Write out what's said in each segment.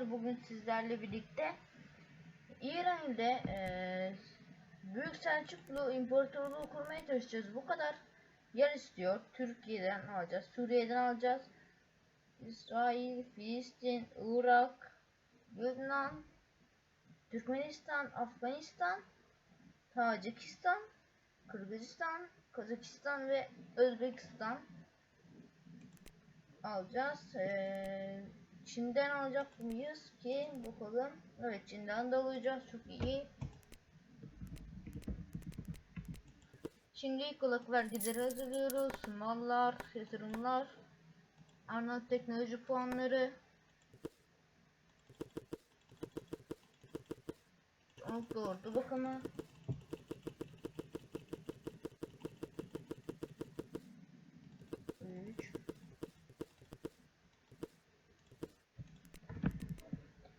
Bugün sizlerle birlikte İran ile eee, Büyük Selçuklu İmparatorluğu kurmaya çalışacağız. Bu kadar yer istiyor. Türkiye'den alacağız, Suriye'den alacağız. İsrail, Filistin, Irak, Lübnan, Türkmenistan, Afganistan, Tacikistan, Kırgızistan, Kazakistan ve Özbekistan alacağız. Ee, Çin'den alacak mıyız ki bakalım. Evet Çin'den de alacağız. Çok iyi. Şimdi ilk olarak hazırlıyoruz. Mallar, yatırımlar, Arnavut teknoloji puanları. Çok doğru bakımı. Üç.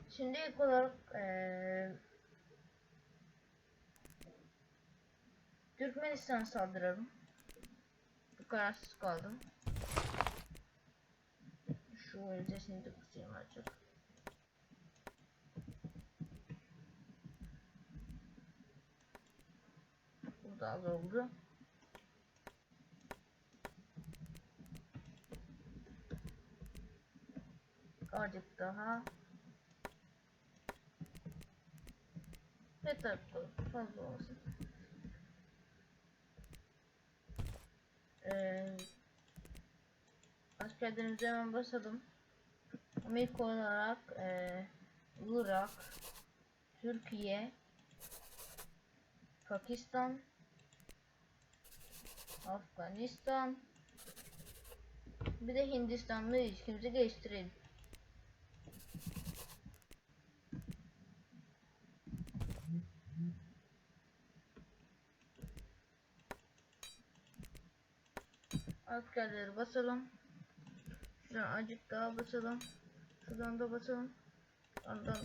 Şimdi ilk olarak eee Türkmenistan'a saldıralım. Bu kararsız kaldım. Şu oyun sesini de kısayım azıcık. Bu da az oldu. Azıcık daha. Yeter bu fazla olsun. Ee, askerlerimize hemen basalım. Amerika olarak e, Irak, Türkiye, Pakistan, Afganistan, bir de Hindistan'la ilişkimizi geliştirelim. Askerleri basalım. Şuradan azıcık daha basalım. Şuradan da basalım. Ondan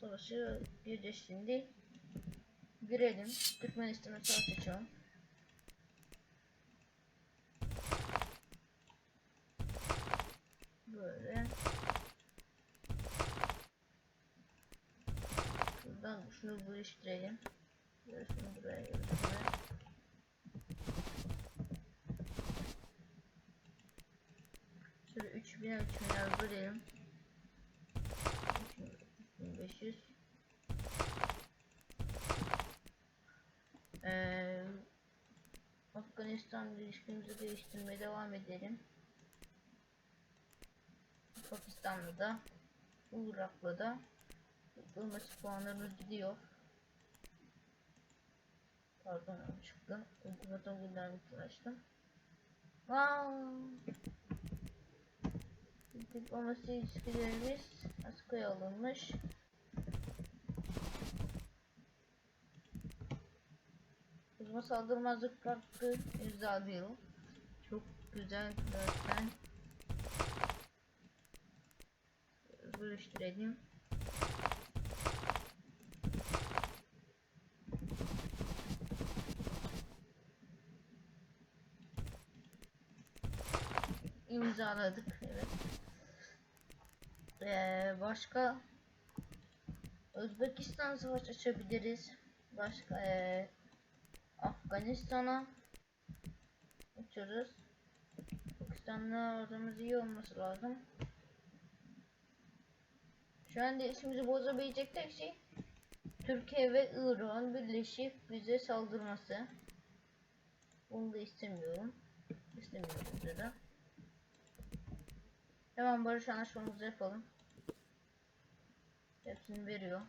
savaşı gireceğiz şimdi. Girelim. Türkmenistan'a savaş açalım. Böyle. Şuradan şunu birleştirelim. Şunu buraya götürelim. 3000 3000'ler bölelim. 3500 ee, Afganistan ilişkimizi geliştirmeye devam edelim. Pakistan'la da Irak'la da Diplomatik puanlarımız gidiyor. Pardon yanlışlıkla. Ultimatum göndermek açtım. Wow. Diplomasi ilişkilerimiz askıya alınmış. Uzma saldırmazlık kartı imzalıyor. Çok güzel zaten. Bölüştürelim. imzaladık. Evet. Ee, başka Özbekistan savaş açabiliriz. Başka ee, Afganistan'a açarız. Pakistan'la aramız iyi olması lazım. Şu anda işimizi bozabilecek tek şey Türkiye ve İran birleşip bize saldırması. Bunu da istemiyorum. İstemiyorum da. Hemen barış anlaşmamızı yapalım. Hepsini veriyor.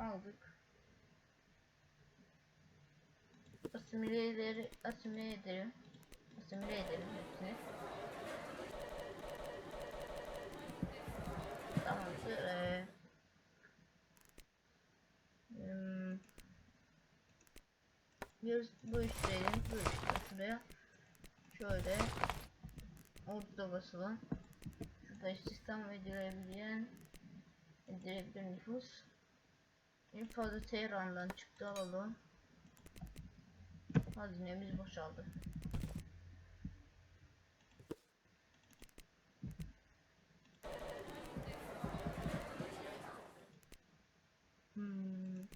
Aldık. Asimileleri asimile edelim. Asimile edelim hepsini. Tamamdır. Ee, hmm, bu işleyelim. Bu işte şuraya. Şöyle orada basılan. Şurada istihdam edilebilen edilebilir nüfus. En fazla Tehran'dan çıktı alalım. Hazinemiz boşaldı. Hmm.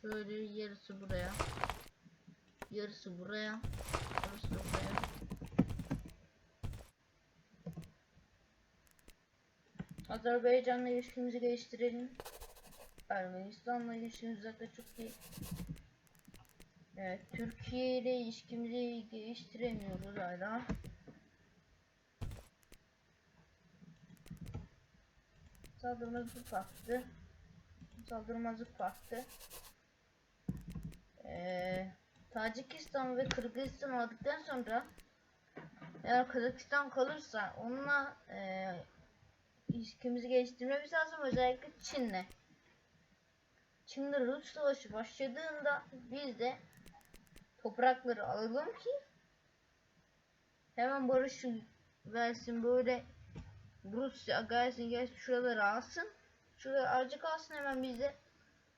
şöyle yarısı buraya. Yarısı buraya. Yarısı buraya. Azerbaycan'la ilişkimizi geliştirelim. Ermenistan'la ilişkimiz zaten çok iyi. Evet, Türkiye ile ilişkimizi geliştiremiyoruz hala. Saldırmazlık kalktı. Saldırmazlık kalktı. Ee, Tacikistan ve Kırgızistan aldıktan sonra eğer Kazakistan kalırsa onunla e, ilişkimizi geliştirmemiz lazım özellikle Çin'le. Çin'le Rus savaşı başladığında biz de toprakları alalım ki hemen barış versin böyle Rusya gelsin gelsin şuraları alsın. Şuraya azıcık alsın hemen biz de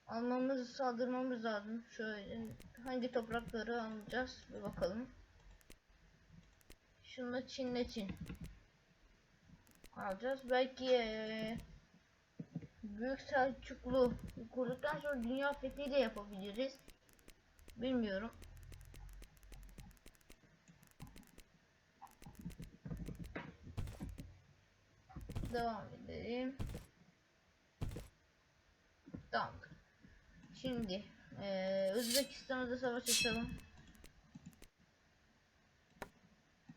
almamız saldırmamız lazım. Şöyle hangi toprakları alacağız bir bakalım. Şunla Çin'le Çin alacağız. Belki eee, Büyük Selçuklu kurduktan sonra dünya fethi de yapabiliriz. Bilmiyorum. Devam edelim. Tamam. Şimdi eee Özbekistan'a da savaş açalım.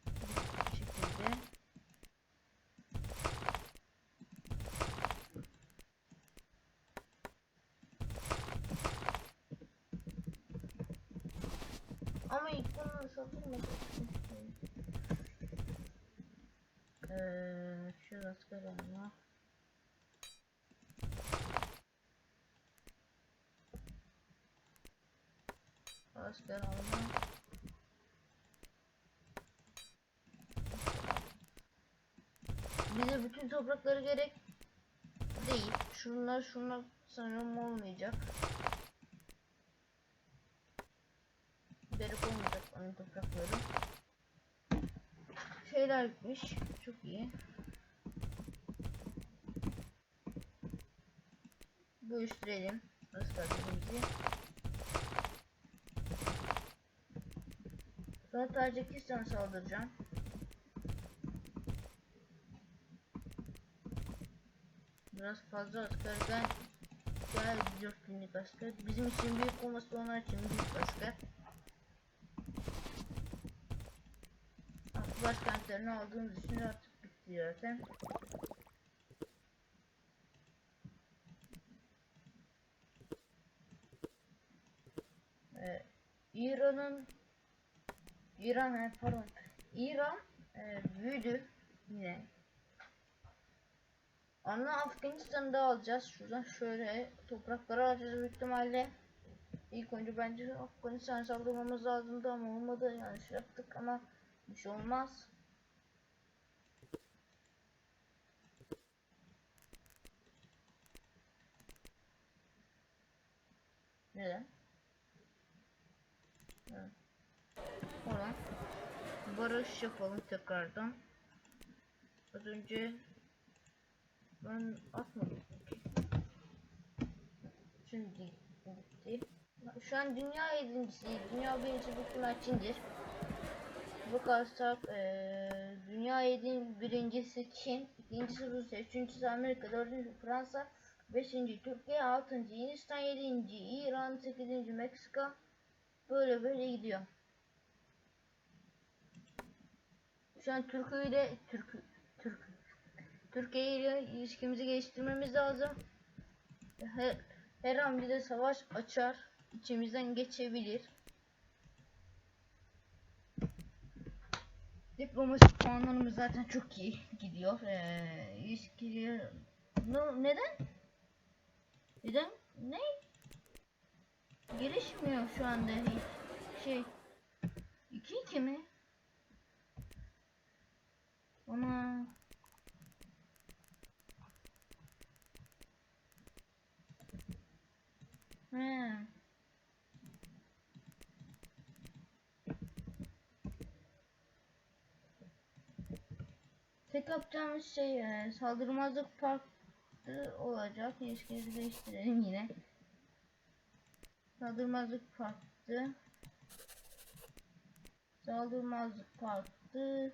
Bu şekilde. Ama ilk bunu satılmadı. Eee şu asker alma. Asker alma. Bize bütün toprakları gerek değil. Şunlar şunlar sanırım olmayacak. Gerek onun toprakları. Şeyler gitmiş. Çok iyi. Bölüştürelim. Askerlerimizi. Sonra Tacikistan'a saldıracağım. Biraz fazla asker ben gel 4 binlik asker. Bizim için büyük olması onlar için büyük asker. Artık başkentlerini aldığımız için artık bitti. Ee, İran'ın İran he, pardon İran e, büyüdü yine. Ama Afganistan'ı da alacağız. Şuradan şöyle toprakları alacağız büyük ihtimalle. İlk önce bence Afganistan'a saldırmamız lazımdı ama olmadı. Yanlış yaptık ama bir şey olmaz. Neden? Evet. Oradan barış yapalım tekrardan. Az önce ben atmadım. Şimdi gitti. Şu an dünya yedincisi, dünya birincisi bu Çin'dir. Bakarsak eee dünya yedin birincisi Çin, ikincisi Rusya, üçüncüsü Amerika, dördüncüsü Fransa, beşinci Türkiye, altıncı Hindistan, yedinci İran, sekizinci Meksika. Böyle böyle gidiyor. Şu an Türkiye ile Türk Türk Türkiye ile ilişkimizi geliştirmemiz lazım. Her, her bize savaş açar, içimizden geçebilir. Diplomasi puanlarımız zaten çok iyi gidiyor. Ee, ilişkileri... No, neden? Neden? Ne? Gelişmiyor şu anda hiç şey. 2 2 mi? Ama Tek yapacağımız şey e, saldırmazlık farklı olacak. İlişkimizi değiştirelim yine. Saldırmazlık kalktı. Saldırmazlık kalktı.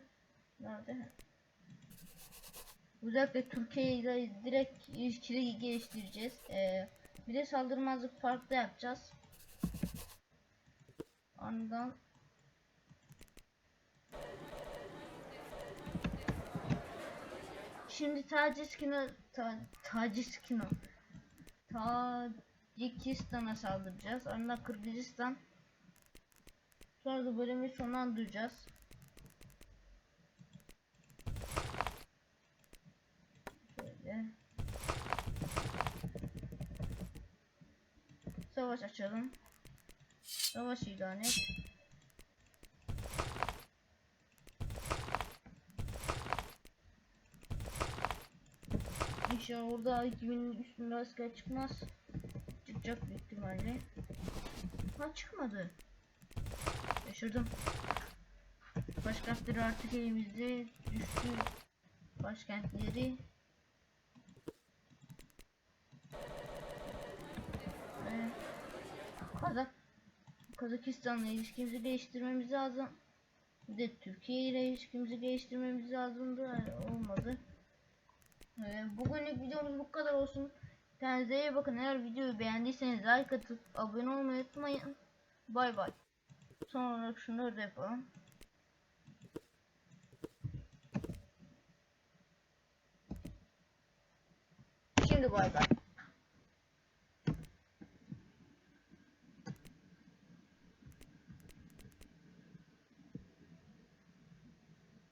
Nerede? Özellikle Türkiye direkt ilişkili geliştireceğiz. Ee, bir de saldırmazlık farklı yapacağız. Andan Şimdi Taciskino ta, Taciskino Tacikistan'a saldıracağız. Ardından Kırgızistan. Sonra da bölümü sonlandıracağız. Şöyle. Savaş açalım. Savaş ilan et. İnşallah orada 2000'in üstünde asker çıkmaz. Çıkacak büyük ihtimalle. Ha çıkmadı. Şaşırdım. Başkentleri artık elimizde düştü. Başkentleri. Ee, Kazak Kazakistan'la ilişkimizi geliştirmemiz lazım. Bir de Türkiye ile ilişkimizi geliştirmemiz lazımdı. Yani olmadı. Ee, bugünlük videomuz bu kadar olsun. Kendinize iyi bakın. Eğer videoyu beğendiyseniz like atıp abone olmayı unutmayın. Bay bay. Son olarak şunları da yapalım. Şimdi bay bay.